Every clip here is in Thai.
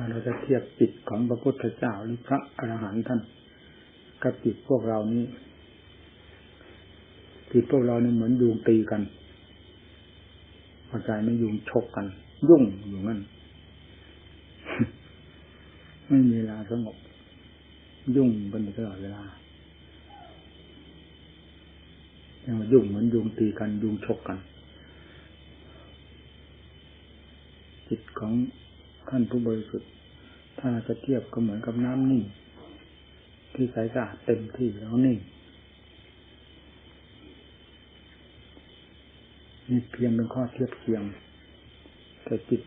ถ้าเราจะเทียบจิตของพระพุทธเจ้าหรือพระอรหันต์ท่านกับจิตพวกเรานี้จิตพวกเรานี่เหมือนยุงตีกันพอใจไม่ยุงชกกัน ยุ่งอยู่นั่นไม่มีเวลาสงบ ยุ่งกันตลอดเวลายังยุ่งเหมือนยุงตีกันยุงชกกัน จิตของ ท่านผู้บริสุทธิ์ถ้าจะเทียบก็เหมือนกับน้ำนิ่ง ที่ใสสะอาดเต็มที่แล้วนิ่งนี่เพียงเป็นข้อเทียบเคียง แต่จิต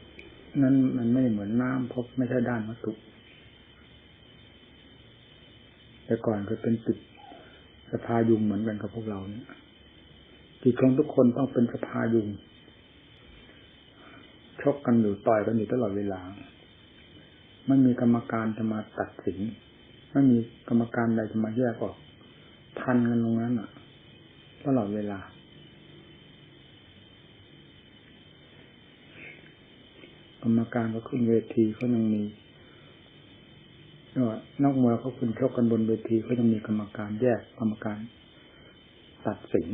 นั้นมันไม่เหมือนน้ำเพราะไม่ใช่ด้านวัตถุ แต่ก่อนก็เป็นจิตสภายุงเหมือนกันกับพวกเราเนี่ยจิตของทุกคนต้องเป็นสภายุง ชกกันอยู่ต่อยกันอยู่ตลอดเวลา ไม่มีกรรมการจะมาตัดสิน ไม่มีกรรมการใดจะมาแยกออกทันกันตรงนั้นอะ ตลอดเวลา กรรมการก็ขึ้นเวทีเขายังมีว่านักมวยเขาคุณชกกันบนเวทีเขายังมีกรรมการแยกกรรมการตัดสิน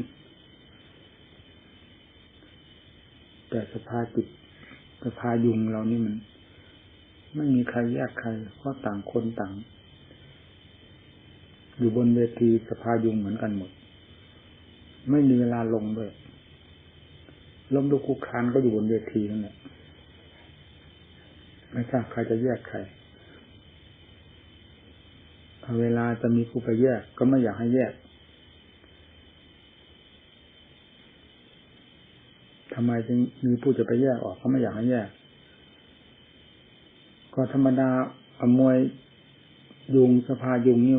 แต่สภาจิต สภายุงเรานี่มัน ไม่มีใครแยกใครเพราะต่างคนต่าง อยู่บนเวทีสภายุงเหมือนกันหมด ไม่มีเวลาลงด้วยล้มลุกคุกคานก็อยู่บนเวทีนั่นแหละไม่ทราบใครจะแยกใครพอเวลาจะมีผู้ไปแยกก็ไม่อยากให้แยก ทำไมจึงมีผู้จะไปแยกออกเขาไม่อยากให้แยก ก็ธรรมดาอมวยยุงสภายุงนี่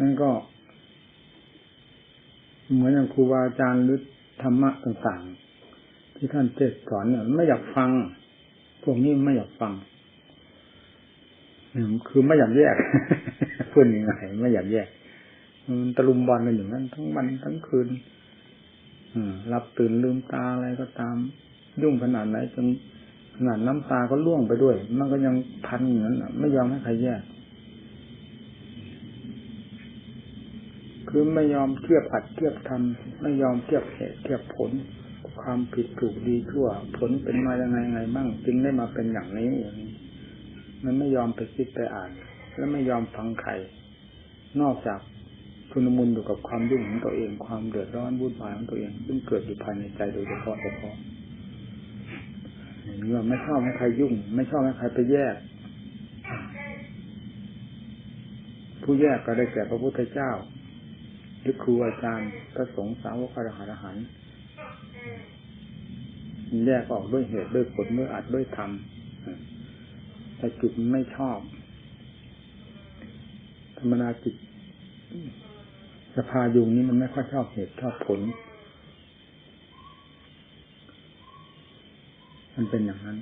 นั่นก็ เหมือนอย่างครูบาอาจารย์หรือธรรมะต่างๆ ที่ท่านเทศสอนเนี่ยไม่อยากฟัง พวกนี้ไม่อยากฟังคือไม่อยากแยก พูดยังไงไม่อยากแยกมันตะลุมบอลกันอย่างนั้น ทั้งวันทั้งคืนหลับตื่นลืมตาอะไรก็ตาม ยุ่งขนาดไหนจนขนาดน้ำตาก็ล่วงไปด้วย มันก็ยังพันอย่างนั้นไม่ยอมให้ใครแยก คือไม่ยอมเทียบอัดเทียบทำไม่ยอมเทียบเหตุเทียบผล ความผิดถูกดีชั่ว ผลเป็นมายังไงไงบ้างจึงได้มาเป็นอย่างนี้อย่างนี้ มันไม่ยอมไปคิดไปอ่าน และไม่ยอมฟังใคร นอกจากชุนมุนอยู่กับความยุ่งของตัวเอง ความเดือดร้อนวุ่นวายของตัวเอง ซึ่งเกิดอยู่ภายในใจโดยเฉพาะเฉพาะเงื่อไม่ชอบให้ใครยุ่ง ไม่ชอบให้ใครไปแยก ผู้แยกก็ได้แก่พระพุทธเจ้าหรือครูอาจารย์พระสงฆ์สาวกอรหันต์แยกออกด้วยเหตุด้วยผลด้วยอัดด้วยธรรมแต่จิตไม่ชอบ ธรรมนาจิตสภายุงนี้มันไม่ค่อยชอบเหตุชอบผล มันเป็นอย่างนั้น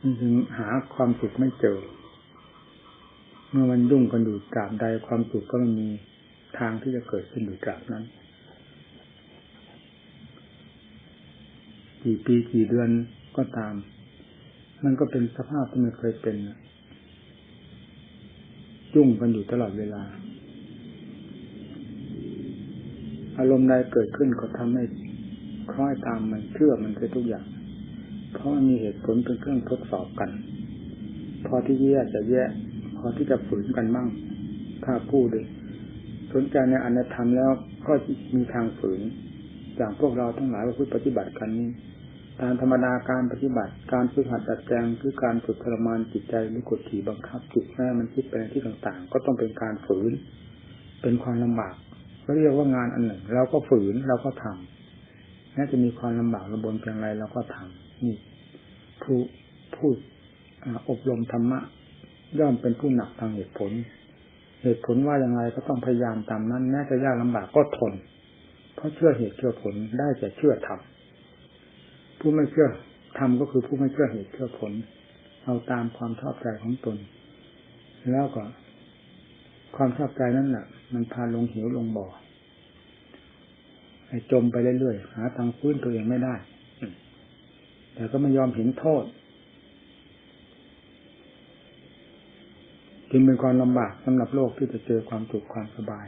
มันจึงหาความสุขไม่เจอ เมื่อมันยุ่งกันอยู่กราบใดความสุขก็ไม่มีทางที่จะเกิดขึ้นอยู่กราบนั้น กี่ปีกี่เดือนก็ตาม มันก็เป็นสภาพที่ไม่เคยเป็น ยุ่งกันอยู่ตลอดเวลา อารมณ์ใดเกิดขึ้นก็ทำให้คล้อยตามมันเชื่อมันไปทุกอย่าง เพราะมีเหตุผลเป็นเครื่องทดสอบกัน พอที่แย่จะแย่พอที่จะฝืนกันบ้าง ถ้าพูดเลยสนใจในอนัตธรรมแล้วก็มีทางฝืนอย่างพวกเราทั้งหลายว่าพูดปฏิบัติกันนี้ ตามธรรมดาการปฏิบัติ การฝึกหัดดัดแปลงคือการฝึกทรมานจิตใจหรือกดขี่บังคับจิตแม่มันคิดไปในที่ต่างๆ ก็ต้องเป็นการฝืน เป็นความลำบากก็เรียกว่างานอันหนึ่ง เราก็ฝืนเราก็ทำแม้จะมีความลำบากระบนเพียงไรเราก็ทำนี่ผู้พูดอบรมธรรมะย่อมเป็นผู้หนักทางเหตุผล เหตุผลว่าอย่างไรก็ต้องพยายามตามนั้น แม้จะยากลำบากก็ทน เพราะเชื่อเหตุเชื่อผลได้แต่เชื่อทำ ผู้ไม่เชื่อทำก็คือผู้ไม่เชื่อเหตุเชื่อผล เอาตามความชอบใจของตน แล้วก็ ความชอบใจนั่นแหละมันพาลงหิวลงบ่อจมไปเรื่อยๆหาทางฟื้นตัวเองไม่ได้ แต่ก็ไม่ยอมเห็นโทษจึงเป็นความลำบากสำหรับโลกที่จะเจอความสุขความสบาย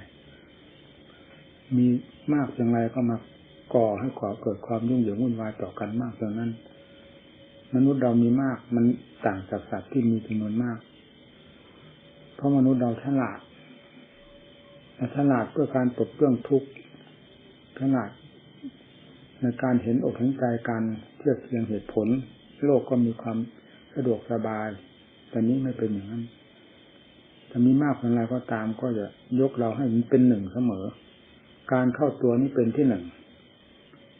มีมากอย่างไรก็มา ก่อให้ก่อเกิดความยุ่งเหยิงวุ่นวายต่อกันมากอย่างนั้น มนุษย์เรามีมาก มันต่างจากสัตว์ที่มีจำนวนมาก เพราะมนุษย์เราฉลาดฉลาดเพื่อการปลดเปลื้องทุกข์ฉลาดในการเห็นอกเห็นใจการเทียบเทียงเหตุผล โลกก็มีความสะดวกสบาย แต่นี้ไม่เป็นอย่างนั้นจะมีมากเพียงไรก็ตามก็จะยกเราให้มันเป็นหนึ่งเสมอ การเข้าตัวนี้เป็นที่หนึ่ง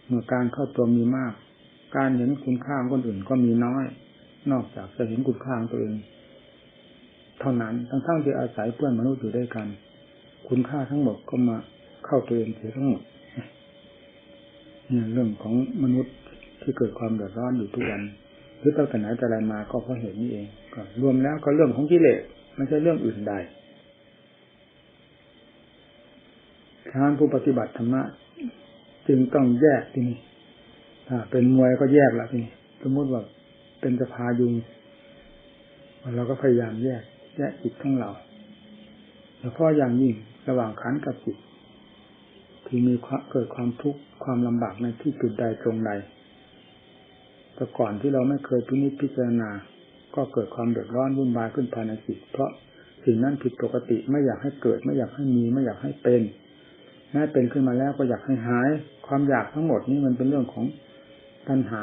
เมื่อการเข้าตัวมีมาก การเห็นคุณค่าของคนอื่นก็มีน้อย นอกจากจะเห็นคุณค่าของตัวเอง เท่านั้นทั้งๆที่อาศัยเพื่อนมนุษย์อยู่ด้วยกัน คุณค่าทั้งหมดก็มาเข้าตัวเองเสียทั้งหมดเนี่ยเรื่องของมนุษย์ที่เกิดความเดือดร้อนอยู่ทุกวันหรือตั้งแต่ไหนแต่ไรมาก็เพราะเหตุนี้เองก็รวมแล้วก็เรื่องของกิเลสไม่ใช่เรื่องอื่นใดทางผู้ปฏิบัติธรรมะ จึงต้องแยกที่นี่ถ้าเป็นมวยก็แยกละที่นี่สมมติว่าเป็นสภายุงเราก็พยายามแยก แยกจิตของเราเฉพาะอย่างยิ่งระหว่างขันกับจิต ที่มีเกิดความทุกข์ความลำบากในที่จุดใดตรงใดแต่ก่อนที่เราไม่เคยพินิจพิจารณา ก็เกิดความเดือดร้อนวุ่นวายขึ้นภายในจิต เพราะสิ่งนั้นผิดปกติไม่อยากให้เกิด ไม่อยากให้มี ไม่อยากให้เป็น แม้เป็นขึ้นมาแล้วก็อยากให้หาย ความอยากทั้งหมดนี้มันเป็นเรื่องของปัญหา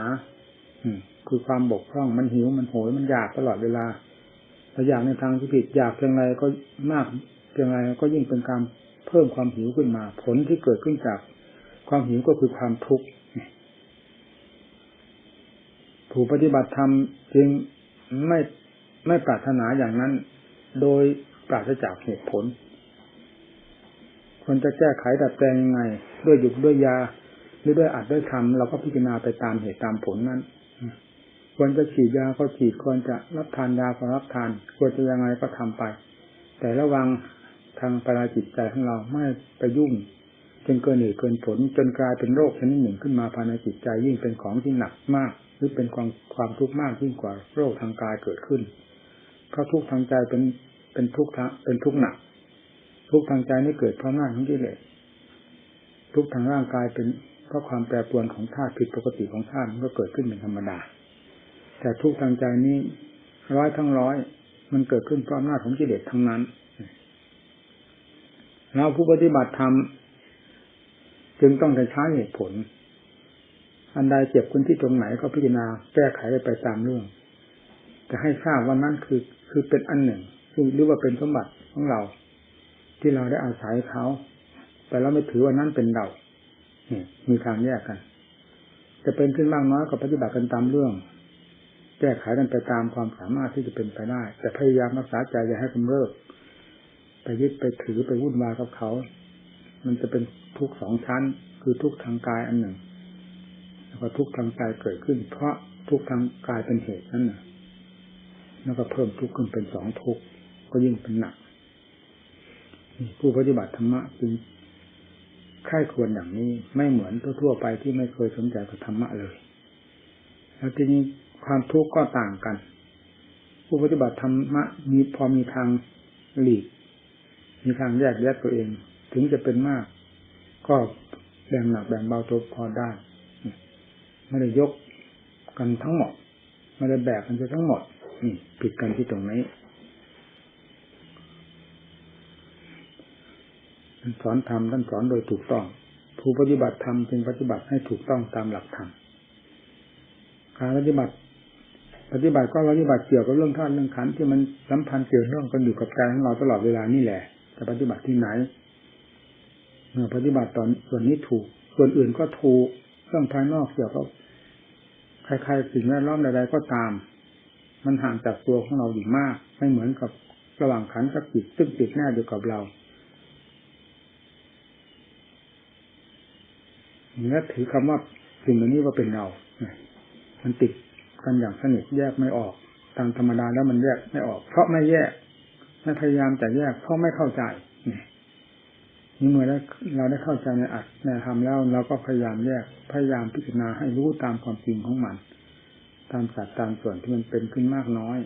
อืคือความบกพร่องมันหิวมันโหยมันอยากตลอดเวลาแต่อยากในทางที่ผิดอยากเพียงไรก็มากเพียงไรก็ยิ่งเป็นการเพิ่มความหิวขึ้นมา ผลที่เกิดขึ้นจากความหิวก็คือความทุกข์ผู้ปฏิบัติธรรมจึงไม่ไม่ปรารถนาอย่างนั้น โดยปราศจากเหตุผล คนจะแก้ไขดัดแปลงยังไง ด้วยหยุดด้วยยา หรือด้วยอัดด้วยทำเราก็พิจารณาไปตามเหตุตามผลนั้นควรจะฉีดยาก็ฉีดควรจะรับทานยาก็รับทาน ควรจะยังไงก็ทำไป แต่ระวังทางปราจิตใจของเราไม่ไปยุ่งจนเกินเหตุเกินผล จนกลายเป็นโรคชนิดหนึ่งขึ้นมาภายในจิตใจยิ่งเป็นของที่หนักมาก หรือเป็นความความทุกข์มากยิ่งกว่าโรคทางกายเกิดขึ้นเพราะทุกข์ทางใจเป็นเป็นทุกข์เป็นทุกข์หนัก ทุกทางใจนี่เกิดเพราะหน้าของกิเลสทุกทางร่างกายเป็นเพราะความแปรปรวนของธาตุผิดปกติของธาตุมันก็เกิดขึ้นเป็นธรรมดา แต่ทุกทางใจนี้ร้อยทั้งร้อย มันเกิดขึ้นเพราะหน้าของกิเลสทั้งนั้น เราผู้ปฏิบัติธรรมจึงต้องใช้เหตุผล อันใดเจ็บคุณที่ตรงไหนก็พิจารณาแก้ไขไปตามเรื่องจะให้ทราบว่านั่นคือคือเป็นอันหนึ่งซึ่งหรือว่าเป็นสมบัติของเรา ที่เราได้อาศัยเขาแต่เราไม่ถือว่านั่นเป็นเราเนี่ยมีทางแยกกัน จะเป็นขึ้นมากน้อยก็ปฏิบัติกันตามเรื่อง แก้ไขกันไปตามความสามารถที่จะเป็นไปได้ แต่พยายามรักษาใจอย่าให้กำเริบไปยึดไปถือไปวุ่นวายกับเขา มันจะเป็นทุกสองชั้น คือทุกทางกายอันหนึ่ง แล้วก็ทุกทางกายเกิดขึ้น เพราะทุกทางกายเป็นเหตุนั่นนะแล้วก็เพิ่มทุกข์ขึ้นเป็นสองทุกข์ก็ยิ่งเป็นหนัก ผู้ปฏิบัติธรรมะจึงค่ายควรอย่างนี้ไม่เหมือนทั่วๆไปที่ไม่เคยสนใจกับธรรมะเลย แล้วทีนี้ความทุกข์ก็ต่างกัน ผู้ปฏิบัติธรรมะมีพอมีทางหลีก มีทางแยกแยะตัวเอง ถึงจะเป็นมาก ก็แบ่งหนักแบ่งเบาตัวพอได้ไม่ได้ยกกันทั้งหมดไม่ได้แบกกันไปทั้งหมดนี่ผิดกันที่ตรงนี้ท่าน สอนธรรมท่านสอนโดยถูกต้อง ผู้ปฏิบัติธรรมจึงปฏิบัติให้ถูกต้องตามหลักธรรมการปฏิบัติ ปฏิบัติก็ปฏิบัติเกี่ยวกับเรื่องท่านเรื่องขันที่มันสัมพันธ์เกี่ยวเรื่องกันอยู่กับกายของเราตลอดเวลานี่แหละแต่ปฏิบัติที่ไหนเมื่อปฏิบัติตอนส่วนนี้ถูก ส่วนอื่นก็ถูกเรื่องภายนอกเกี่ยวกับใครๆสิ่งแวดล้อมใดๆก็ตาม มันห่างจากตัวของเราอยู่มาก ไม่เหมือนกับระหว่างขันกับจิตซึ่งติดแน่อยู่กับเรา เนื้อถือคำว่าสิ่งเหล่านี้ว่าเป็นเรา มันติดกันอย่างสนิทแยกไม่ออก ตามธรรมดาแล้วมันแยกไม่ออก เพราะไม่แยก ไม่พยายามจะแยก เพราะไม่เข้าใจนี่เมื่อเราได้เข้าใจในอัดในธรรมแล้วเราก็พยายามแยก พยายามพิจารณาให้รู้ตามความจริงของมัน ตามสัดตามส่วนที่มันเป็นขึ้นมากน้อย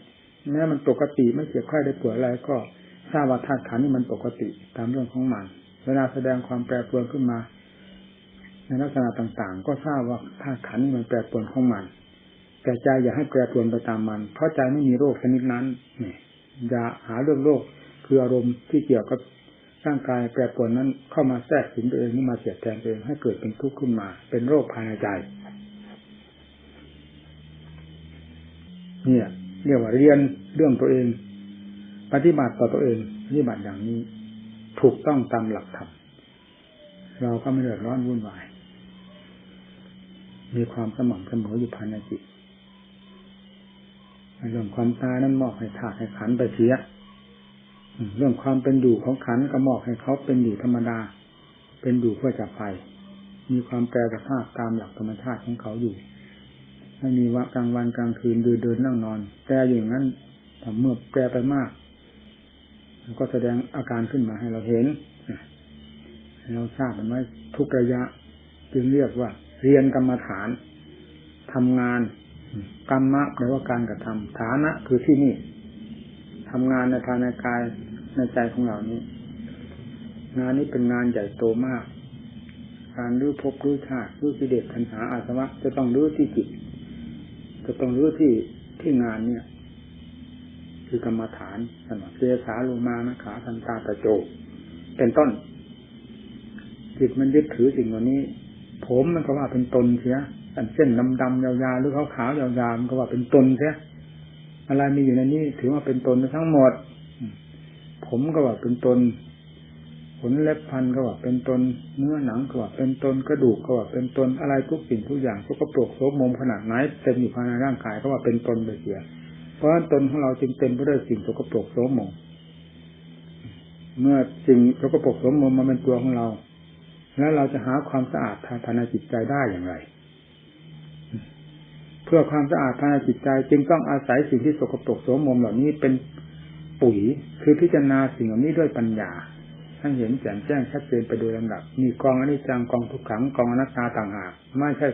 แม้มันปกติไม่เกี่ยวข้องได้ป่วยอะไรก็ทราบว่าธาตุขันนี่มันปกติตามเรื่องของมัน เวลาแสดงความแปรปรวนขึ้นมา ในลักษณะต่างๆ ก็ทราบว่าธาตุขันนี่มันแปรปรวนของมัน แต่ใจอย่าให้แปรปรวนไปตามมัน เพราะใจไม่มีโรคชนิดนั้นเนี่อย่าหาเรื่องโรคคืออารมณ์ที่เกี่ยวกับร่างกายแปรปรวนนั้นเข้ามาแทรกสิงตัวเองนี่มาเสียดแทนตัวเองให้เกิดเป็นทุกข์ขึ้นมา เป็นโรคภายในใจ เนี่ยเรียกว่าเรียนเรื่องตัวเอง ปฏิบัติต่อตัวเองปฏิบัติอย่างนี้ ถูกต้องตามหลักธรรมเราก็ไม่เดือดร้อนวุ่นวาย มีความสม่ำเสมออยู่ภายในจิตเรื่องความตายนั้นมอบให้ธาตุให้ขันไปเสียเรื่องความเป็นอยู่ของขันก็มอบให้เขาเป็นอยู่ธรรมดา เป็นอยู่เพื่อจะไป มีความแปรสภาพตามหลักธรรมชาติของเขาอยู่ไม่มีว่ากลางวันกลางคืนเดินเดินนั่งนอนแต่อย่างนั้นแต่เมื่อแปรไปมากก็แสดงอาการขึ้นมาให้เราเห็นเราทราบมันไว้ทุกระยะ จึงเรียกว่า เรียนกรรมฐานทำงาน กรรมะแปลว่าการกระทำฐานะคือที่นี่ทำงานในทางในกายในใจของเรานี้ งานนี้เป็นงานใหญ่โตมาก การรื้อภพรื้อชาติรื้อกิเลสทันหาอาสวะจะต้องรื้อที่จิต จะต้องรื้อที่ที่งานเนี่ย คือกรรมฐานสนเสสาลูมานะขาทันตาตะโจ เป็นต้นจิตมันยึดถือสิ่งเหล่านี้ ผมมันก็ว่าเป็นตนเสียเส้นดำๆยาวๆหรือขาวๆยาวๆมันก็ว่าเป็นตนเสียอะไรมีอยู่ในนี้ ถือว่าเป็นตนทั้งหมด ผมก็ว่าเป็นตนขนเล็บพันก็ว่าเป็นตนเนื้อหนังก็ว่าเป็นตนกระดูกก็ว่าเป็นตนอะไรทุกสิ่งทุกอย่างทุกกระโปรงโสมมขนาดไหนเต็มอยู่ภายในร่างกายก็ว่าเป็นตนไปเสีย เพราะตนของเราจึงเต็มไปด้วยสิ่งสกปรกโสมมเมื่อสิ่งสกปรกโสมมมาเป็นตัวของเรา แล้วเราจะหาความสะอาดภายในจิตใจได้อย่างไร เพื่อความสะอาดภายในจิตใจ จึงต้องอาศัยสิ่งที่สกปรกโสมมเหล่านี้เป็นปุ๋ย คือพิจารณาสิ่งเหล่านี้ด้วยปัญญาให้เห็นแจ่มแจ้งชัดเจนไปโดยลำดับ มีกองอนิจจังกองทุกขังกองอนัตตาต่างหากไม่ใช่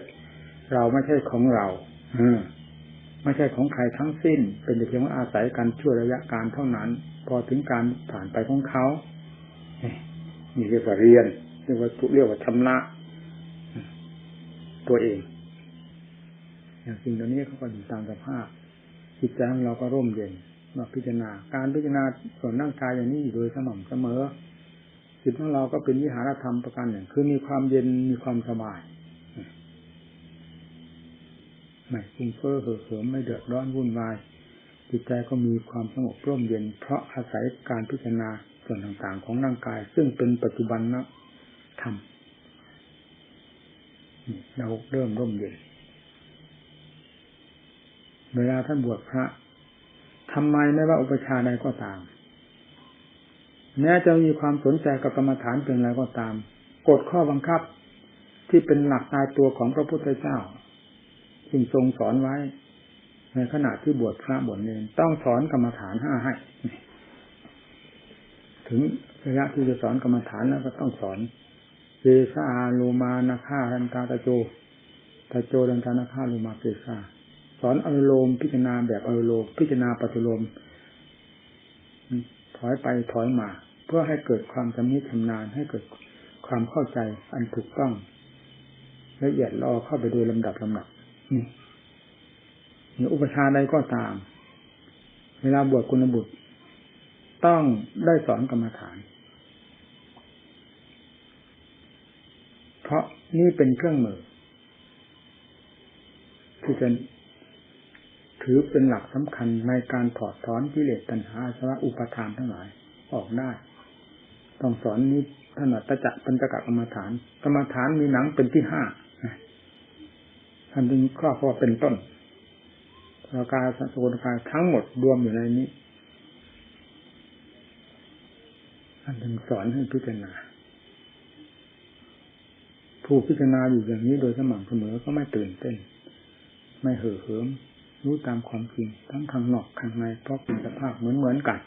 เราไม่ใช่ของเราอไม่ใช่ของใครทั้งสิ้น เป็นเพียงว่าอาศัยการช่วยระยะการเท่านั้น พอถึงการผ่านไปของเขานี่เรียกว่าเรียน เรียกว่าเรียกว่าชำระตัวเอง อย่างสิ่งเหล่านี้เขาก็อยู่ตามสภาพจิตใจของเราก็ร่มเย็นมาพิจารณา การพิจารณาส่วนร่างกายอย่างนี้อยู่โดยสม่ำเสมอจิตของเราก็เป็นวิหารธรรมประการหนึ่ง คือมีความเย็นมีความสบายไม่ฟุ้งเฟ้อเห่อเหิมไม่เดือดร้อนวุ่นวาย จิตใจก็มีความสงบร่มเย็น เพราะอาศัยการพิจารณาส่วนต่างๆ ของร่างกาย ซึ่งเป็นปัจจุบันนะ ธรรมเราเริ่มร่มเย็นเวลาท่านบวชพระทำไมไม่ว่าอุปชาใดก็ตามแม้จะมีความสนใจกับกรรมฐานเป็นอะไรก็ตามกฎข้อบังคับที่เป็นหลักตายตัวของพระพุทธเจ้าจึงทรงสอนไว้ ในขณะที่บวชพระบวชเนรต้องสอนกรรมฐานห้าให้ ถึงระยะที่จะสอนกรรมฐานแล้วก็ต้องสอน เจสาโลมานาคาทันตาตะโจตะโจดันตานาคาโลมาเกสาสอนอนุโลมพิจารณาแบบอนุโลมพิจารณาปัจจุลมถอยไปถอยมา เพื่อให้เกิดความชำนิชำนาญให้เกิดความเข้าใจอันถูกต้องละเอียดรอเข้าไปโดยลำดับลำดับนี่อุปชาใดก็ตาม เวลาบวชคุณบุตร ต้องได้สอนกรรมฐาน เพราะนี่เป็นเครื่องมือ ที่จะถือเป็นหลักสำคัญในการถอดถอนกิเลสตัณหาสวะอุปทานทั้งหลายออกได้ ต้องสอนนี้ถนัดตะจักปัญจกกรรมฐานกรรมฐานมีหนังเป็นที่ห้าท่านจึงครอบครัวเป็นต้นราการสังกายทั้งหมดรวมอยู่ในนี้ท่านจึงสอนให้พิจารณา ผู้พิจารณาอยู่อย่างนี้โดยสม่ำเสมอก็ไม่ตื่นเต้น ไม่เห่อเหิม รู้ตามความจริงทั้งข้างนอกข้างในเพราะเป็นสภาพเหมือนเหมือนกัน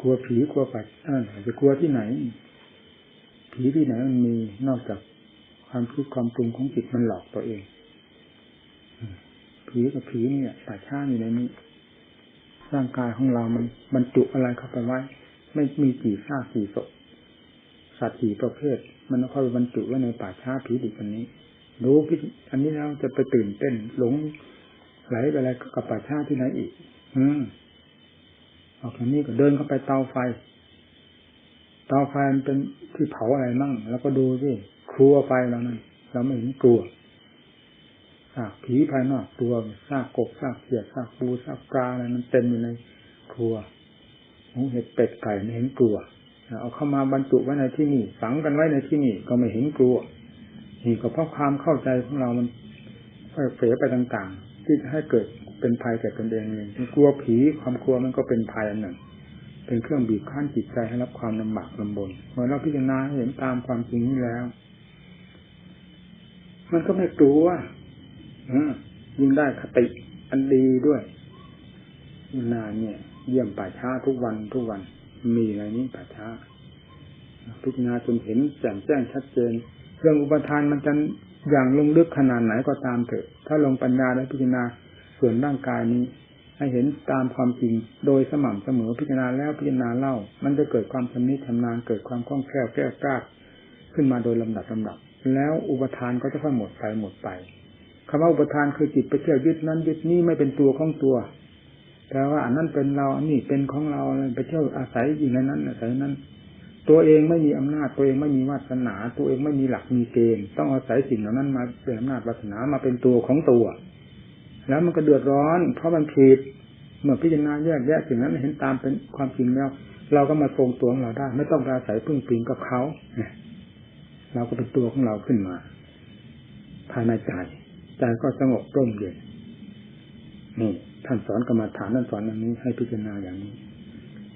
กลัวผีกลัวปัดอ่าจะกลัวที่ไหน ผีที่ไหนมันมีนอกจากความคิดความปรุงของจิตมันหลอกตัวเองผีกับผีเนี่ยป่าช้าอยู่ในนี้ร่างกายของเรามันบรรจุอะไรเข้าไปไว้ ไม่มีกี่ซากกี่ศพ สัตว์กี่ประเภท มันเข้าไปบรรจุไว้ในป่าช้าผีดิบอันนี้ รู้พิอันนี้แล้วจะไปตื่นเต้นหลงไหลไปอะไรกับป่าช้าที่ไหนอีก อืมออกจากนี้ก็เดินเข้าไปเตาไฟ เตาไฟมันเป็นที่เผาอะไรมั่ง แล้วก็ดูสิครัวไฟแล้วนั่นเราไม่เห็นกลัวซากผีภายนอกตัวซากกบซากเขียดซากปูซากปลาอะไรมันเต็มอยู่ในครัวหมูเห็ดเป็ดไก่ไม่เห็นกลัว เอาเข้ามาบรรจุไว้ในที่นี่ฝังกันไว้ในที่นี่ก็ไม่เห็นกลัวนี่ก็เพราะความเข้าใจของเรามันเฟยไปต่างๆ ที่ให้เกิดเป็นภัยแก่ตนเองเองกลัวผีความกลัวมันก็เป็นภัยอันหนึ่ง เป็นเครื่องบีบคั้นจิตใจให้รับความลำบากลำบนเมื่อเราพิจารณาเห็นตามความจริงนี้แล้ว มันก็ไม่กลัวยิ่งได้คติอันดีด้วยนานเนี่ย เยี่ยมป่าช้าทุกวันทุกวัน มีอะไรนี้ป่าช้า พิจารณาจนเห็นแจ่มแจ้งชัดเจน เรื่องอุปทานมันจะอย่างลงลึกขนาดไหนก็ตามเถอะ ถ้าลงปัญญาและพิจารณาส่วนร่างกายนี้ ให้เห็นตามความจริง โดยสม่ำเสมอพิจารณาแล้วพิจารณาเล่า มันจะเกิดความชำนิชำนาญเกิดความคล่องแคล่วแก้วกล้าขึ้นมาโดยลำดับลำดับ แล้วอุปทานก็จะค่อยหมดไปหมดไปคำว่าอุปทานคือจิตไปเที่ยวยึดนั้นยึดนี้ไม่เป็นตัวของตัว แต่ว่าอันนั้นเป็นเราอันนี้เป็นของเราไปเที่ยวอาศัยอยู่ในนั้นอาศัยนั้น ตัวเองไม่มีอำนาจตัวเองไม่มีวาสนา ตัวเองไม่มีหลักมีเกณฑ์ต้องอาศัยสิ่งเหล่านั้นมาเป็นอำนาจวาสนามาเป็นตัวของตัว แล้วมันก็เดือดร้อน เพราะมันผิดเมื่อพิจารณาแยกแยะสิ่งนั้นเห็นตามเป็นความจริงแล้ว เราก็มาทรงตัวของเราได้ ไม่ต้องอาศัยพึ่งพิงกับเขาเราก็เป็นตัวของเราขึ้นมาภายในใจใจก็สงบร่มเย็นนี่ ท่านสอนกรรมฐานท่านสอนอย่างนี้ ให้พิจารณาอย่างนี้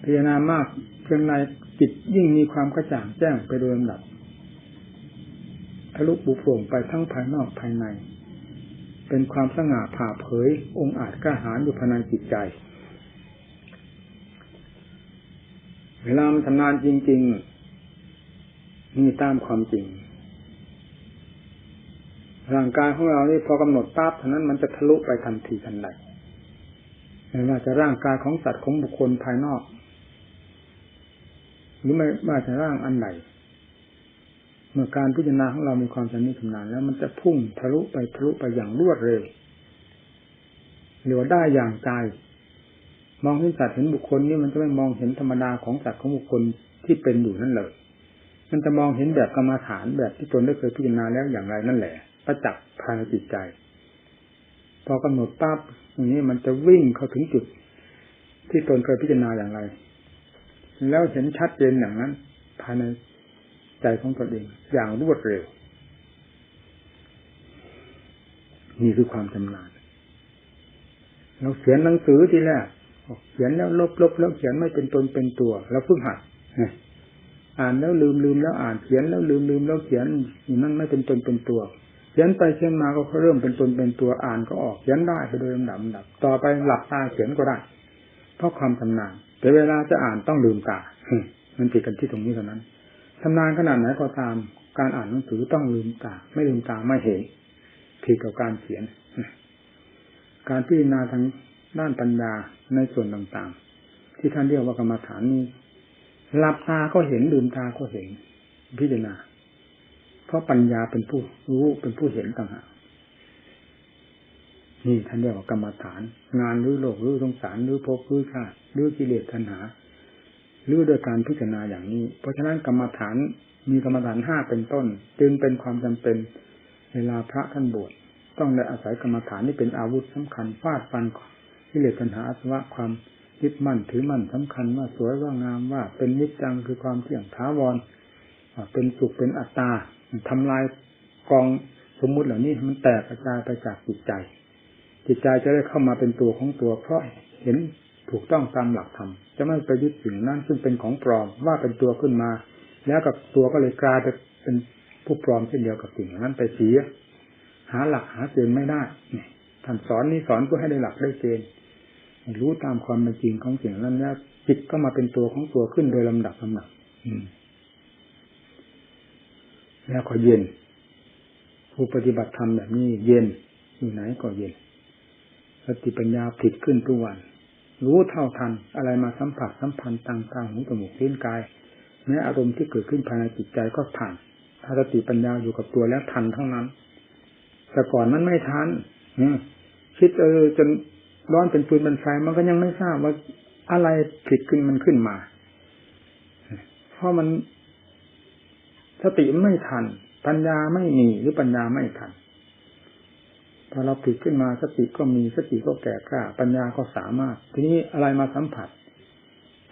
พิจารณามากเพียงไรจิตยิ่งมีความกระจ่างแจ้งไปโดยลำดับทะลุบุโปร่งไปทั้งภายนอกภายใน เป็นความสง่าผ่าเผย องค์อาจกล้าหาญอยู่ภายในจิตใจ เวลามันทำงานจริงๆมีตามความจริงร่างกายของเรานี่พอกำหนดปั๊บเท่านั้นมันจะทะลุไปทันทีทันใด ไม่ว่าจะร่างกายของสัตว์ของบุคคลภายนอก หรือไม่ว่าจะร่างอันไหนเมื่อการพิจารณาของเรามีความชำนิชำนาญแล้วมันจะพุ่งทะลุไปทะลุไปอย่างรวดเร็วหรือได้อย่างใจมองเห็นสัตว์เห็นบุคคลนี่มันจะไม่มองเห็นธรรมดาของสัตว์ของบุคคลที่เป็นอยู่นั่นเลย มันจะมองเห็นแบบกรรมฐานแบบที่ตนได้เคยพิจารณาแล้วอย่างไรนั่นแหละประจักษ์ภายในจิตใจ พอกำหนดปั๊บอย่างนี้มันจะวิ่งเข้าถึงจุด ที่ตนเคยพิจารณาอย่างไร แล้วเห็นชัดเจนอย่างนั้น ภายในใจของตนเองอย่างรวดเร็ว นี่คือความชำนาญเราเขียนหนังสือทีแรกเขียนแล้วลบลบแล้วเขียนไม่เป็นตนเป็นตัว แล้วพึ่งหัดอ่านแล้วลืมลืมแล้วอ่านเขียนแล้วลืมลืมแล้วเขียนอย่นั้นไม่เป็นตนเป็นตัว ขียนไปเขียนมาก็เริ่มเป็นตนเป็นตัวอ่านก็ออกเขียนได้ไปโดยลำดับดับ ต่อไปหลับตาเขียนก็ได้ เพราะความชำนาญแต่เวลาจะอ่านต้องลืมตามันติดกันที่ตรงนี้เท่านั้นชำนาญขนาดไหนก็ตามการอ่านหนังสือต้องลืมตา ไม่ลืมตาไม่เห็นผิดกับการเขียน การพิจารณาทางด้านปัญญาในส่วนต่างๆ ที่ท่านเรียกว่ากรรมฐานนี้หลับตาก็เห็นลืมตาก็เห็นพิจารณา เพราะปัญญาเป็นผู้รู้เป็นผู้เห็นต่างหากนี่ท่านเรียกว่ากรรมฐาน งานรือโลกรือสงสารรือภพรือชาติรือกิเลสทันหารือโดยการพิจารณาอย่างนี้ เพราะฉะนั้นกรรมฐานมีกรรมฐานห้าเป็นต้น จึงเป็นความจำเป็นเวลาพระท่านบวชต้องได้อาศัยกรรมฐานนี่เป็นอาวุธสำคัญฟาดฟันกิเลสทันหาอสวะความยึดมั่นถือมั่นสำคัญว่าสวยว่างามว่าเป็นนิจจังคือความเที่ยงท้าวร เป็นสุขเป็นอัตตาทำลายกองสมมุติเหล่านี้มันแตกกระจายไปจากจิตใจ จิตใจจะได้เข้ามาเป็นตัวของตัว เพราะเห็นถูกต้องตามหลักธรรมจะไม่ไปยึดสิ่งนั้นซึ่งเป็นของปลอมว่าเป็นตัวขึ้นมา แล้วกับตัวก็เลยกลายเป็นผู้ปลอมเช่นเดียวกับสิ่งนั้นไปเสียหาหลักหาเกณฑ์ไม่ได้ท่านสอนนี้สอนเพื่อให้ได้หลักได้เกณฑ์รู้ตามความเป็นจริงของสิ่งนั้นแล้วจิตก็มาเป็นตัวของตัวขึ้นโดยลำดับลำดับอืม แล้วก็เย็น ผู้ปฏิบัติธรรมแบบนี้เย็นอยู่ไหนก็เย็นสติปัญญาผิดขึ้นทุกวัน รู้เท่าทันอะไรมาสัมผัสสัมพันธ์ต่างๆหูจมูกลิ้นกายแม้อารมณ์ที่เกิดขึ้นภายในจิตใจก็ทันถ้าสติปัญญาอยู่กับตัวแล้วทันทั้งนั้น แต่ก่อนมันไม่ทันคิดเออจนร้อนเป็นปืนเป็นไฟมันก็ยังไม่ทราบว่าอะไรผิดขึ้นมันขึ้นมา เพราะมัน ติไม่ทัน ปัญญาไม่มีหรือปัญญาไม่ทันพอเราผิดขึ้นมาสติก็มีสติก็แก่กล้า ปัญญาก็สามารถ ทีนี้อะไรมาสัมผัส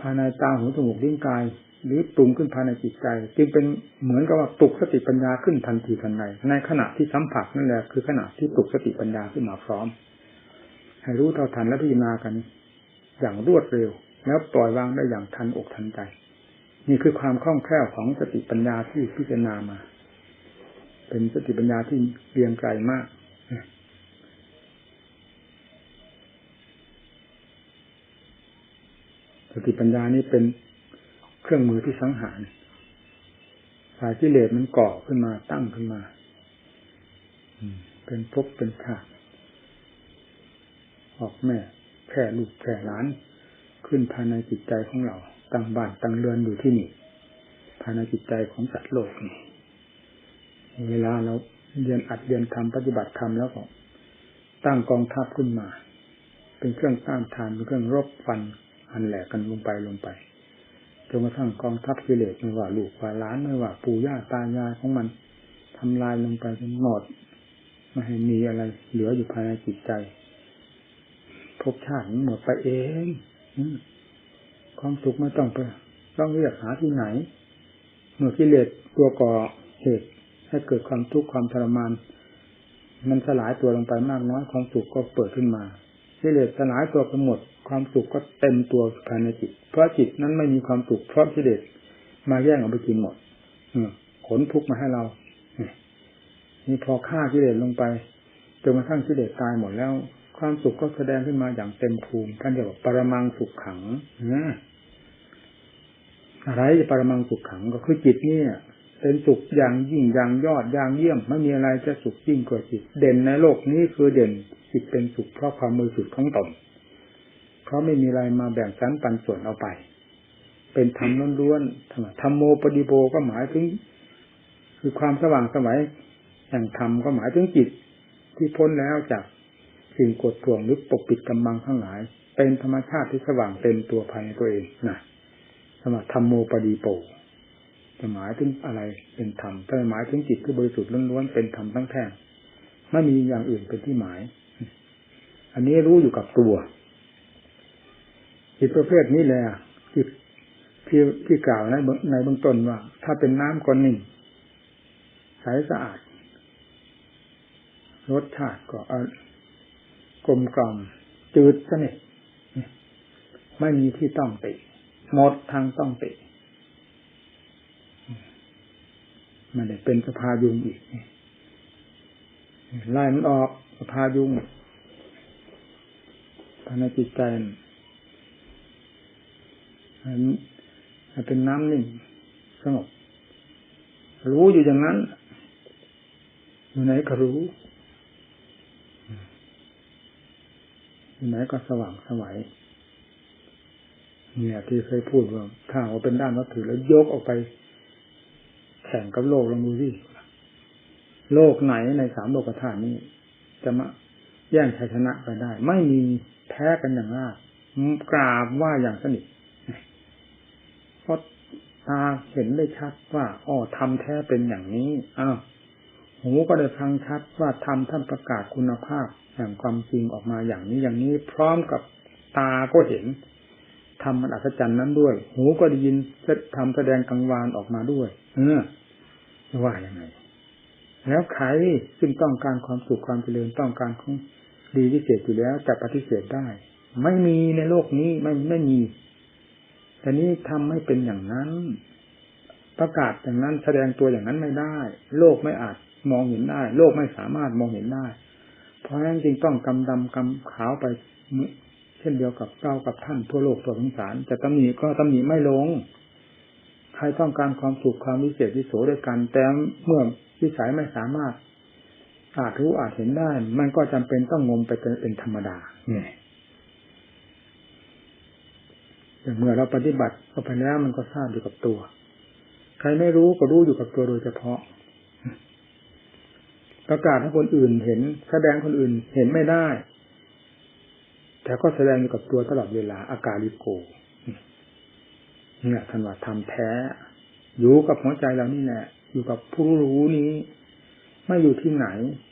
ภายในตาหูจมูกลิ้นกาย หรือปรุงขึ้นภายในจิตใจ จึงเป็นเหมือนกับว่าปลุกสติปัญญาขึ้นทันทีทันใดในขณะที่สัมผัสนั่นแหละคือขณะที่ปลุกสติปัญญาขึ้นมาพร้อม ให้รู้เท่าทันและพิจารณากัน อย่างรวดเร็ว แล้วปล่อยวางได้อย่างทันอกทันใจ นี่คือความคล่องแคล่วของสติปัญญาที่พิจารณามา เป็นสติปัญญาที่เรียงไกลมาก สติปัญญานี้เป็นเครื่องมือที่สังหารสายกิเลสมันก่อขึ้นมาตั้งขึ้นมา เป็นภพเป็นชาติออกแม่แผ่ลูกแผ่หลาน ขึ้นภายในจิตใจของเรา ตั้งบ้านตั้งเรือนอยู่ที่นี่ภายในจิตใจของสัตว์โลกนี่เวลาเราเรียนอัดเรียนทำปฏิบัติธรรมแล้วก็ตั้งกองทัพขึ้นมา เป็นเครื่องต้านทานเป็นเครื่องรบฟันอันแหลกกันลงไปลงไปจนกระทั่งกองทัพกิเลสไม่ว่าลูกว่าล้านไม่ว่าปู่ย่าตายายของมันทำลายลงไปจนหมดไม่ให้มีอะไรเหลืออยู่ภายในจิตใจภพชาติหมดไปเอง ความสุขไม่ต้องไปต้องเรียกหาที่ไหน เมื่อกิเลสตัวก่อเหตุให้เกิดความทุกข์ความทรมาน มันสลายตัวลงไปมากน้อยความสุขก็เปิดขึ้นมากิเลสสลายตัวไปหมด ความสุขก็เต็มตัวภายในจิต เพราะจิตนั้นไม่มีความสุขเพราะกิเลสมาแย่งเอาไปกินหมดขนทุกข์มาให้เรานี่พอฆ่ากิเลสลงไปจนกระทั่งกิเลสตายหมดแล้ว ความสุขก็แสดงขึ้นมาอย่างเต็มภูมิท่านเรียกว่าปรมังสุขขังนะอะไรจะปรมังสุขขังก็คือจิตนี่เป็นสุขอย่างยิ่งอย่างยอดอย่างเยี่ยมไม่มีอะไรจะสุขยิ่งกว่าจิต เด่นในโลกนี้คือเด่นจิตเป็นสุขเพราะความมือสุดของตนเพราะไม่มีอะไรมาแบ่งสันปันส่วนเอาไป เป็นธรรมล้วนๆธรรมโมปฏิโบก็หมายถึง คือความสว่างสวัยแห่งธรรมก็หมายถึงจิตที่พ้นแล้วจาก สิ่งกดท่วงหรือปกปิดกำบังทั้งหลาย เป็นธรรมชาติที่สว่างเต็มตัวภายในตัวเองนะสมธรรมโมปดีโปจะหมายถึงอะไรเป็นธรรมแต่หมายถึงจิตที่บริสุทธิ์ล้วนๆเป็นธรรมทั้งแท่งไม่มีอย่างอื่นเป็นที่หมาย อันนี้รู้อยู่กับตัว จิตประเภทนี้แหละจิตที่ที่กล่าวในในเบื้องต้นว่า ถ้าเป็นน้ำก้อนนิ่งใสสะอาดรสชาติก็ กลมกล่อมจืดสนิทไม่มีที่ต้องติหมดทางต้องติมันได้เป็นสภายุงอีกไล่มันออกสภายุงภายในจิตใจมันเป็นน้ำนิ่งสงบรู้อยู่อย่างนั้นอยู่ไหนก็รู้ ไหนก็สว่างสวัยเนี่ยที่เคยพูดว่าถ้าเอาเป็นด้านวัตถุแล้วยกออกไป แข่งกับโลกลองดูสิโลกไหนในสามโลกธาตุนี้ จะมาแย่งชัยชนะไปได้ ไม่มีแพ้กันอย่างรากกราบว่าอย่างสนิทเพราะตาเห็นได้ชัดว่าอ๋อทำแท้เป็นอย่างนี้อ้าว หูก็ได้ฟังชัดว่าทำท่านประกาศคุณภาพแห่งความจริงออกมาอย่างนี้อย่างนี้ พร้อมกับตาก็เห็นทำมันอัศจรรย์นั้นด้วย หูก็ได้ยินทำแสดงกังวานออกมาด้วย เออว่าอยังไงแล้วใครซึ่งต้องการความสุขความเจริญต้องการของดีที่เศษอยู่แล้วจะปฏิเสธได้ ไม่มีในโลกนี้ไม่ไม่มีแต่นี้ทำให้เป็นอย่างนั้น ประกาศอย่างนั้นแสดงตัวอย่างนั้นไม่ได้ โลกไม่อาจ มองเห็นได้ โลกไม่สามารถมองเห็นได้ เพราะฉะนั้นจึงต้องกำดำกำขาวไป เช่นเดียวกับเรากับท่านทั่วโลกทั่วสงสารจะตำหนิก็ตำหนิไม่ลง ใครต้องการความสุขความวิเศษวิโสด้วยกัน แต่เมื่อวิสัยไม่สามารถ อาจรู้อาจเห็นได้ มันก็จำเป็นต้องงมไปเป็นธรรมดาเนี่ยแต่เมื่อเราปฏิบัติเข้าไปแล้วมันก็ทราบอยู่กับตัว ใครไม่รู้ก็รู้อยู่กับตัวโดยเฉพาะ ประกาศให้คนอื่นเห็น แสดงคนอื่นเห็นไม่ได้ แต่ก็แสดงอยู่กับตัวตลอดเวลา อาการลิโกเนี่ยท่านว่าทำแท้ อยู่กับหัวใจเรานี่แหละอยู่กับผู้รู้นี้ ไม่อยู่ที่ไหน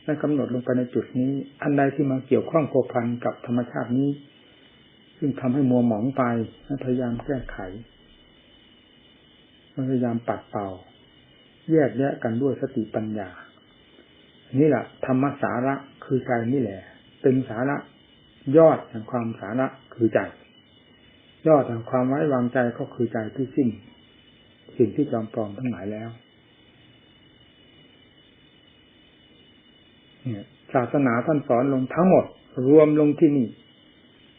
ไม่กำหนดลงไปในจุดนี้ อันใดที่มาเกี่ยวข้องโคพันกับธรรมชาตินี้ ซึ่งทำให้มัวหมองไปพยายามแก้ไขพยายามปัดเป่า แยกแยะกันด้วยสติปัญญา นี่แหละธรรมสาระคือใจนี่แหละ เป็นสาระยอดแห่งความสาระคือใจ ยอดแห่งความไว้วางใจก็คือใจที่สิ้นสิ่งที่จอมปลอมทั้งหลายแล้วเนี่ยศาสนาท่านสอนลงทั้งหมด รวมลงที่นี่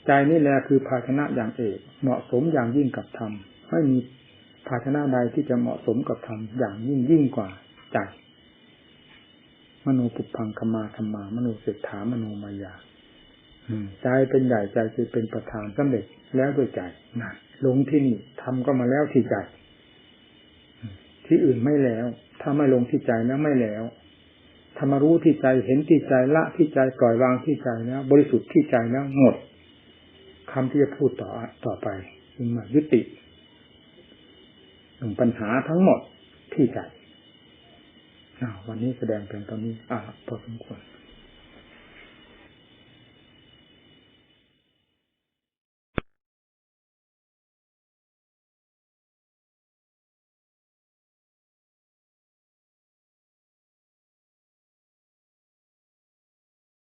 ใจนี่แหละคือภาชนะอย่างเอกเหมาะสมอย่างยิ่งกับธรรมไม่มีภาชนะใดที่จะเหมาะสมกับธรรมอย่างยิ่งยิ่งกว่าใจ มโนปุพังคมาธรรมามโนเศรษฐามโนมายาใจเป็นใหญ่ใจจะเป็นประธานสำเร็จแล้วด้วยใจนะลงที่นี่ทำก็มาแล้วที่ใจที่อื่นไม่แล้ว ถ้าไม่ลงที่ใจแล้วไม่แล้วธรรมารู้ที่ใจเห็นที่ใจละที่ใจปล่อยวางที่ใจแล้ว บริสุทธิ์ที่ใจแล้วหมดคำที่จะพูดต่อต่อไปจึงมายุติหนึ่งปัญหาทั้งหมดที่ใจ วันนี้แสดงเพียงตอนนี้ อ่าพอสมควร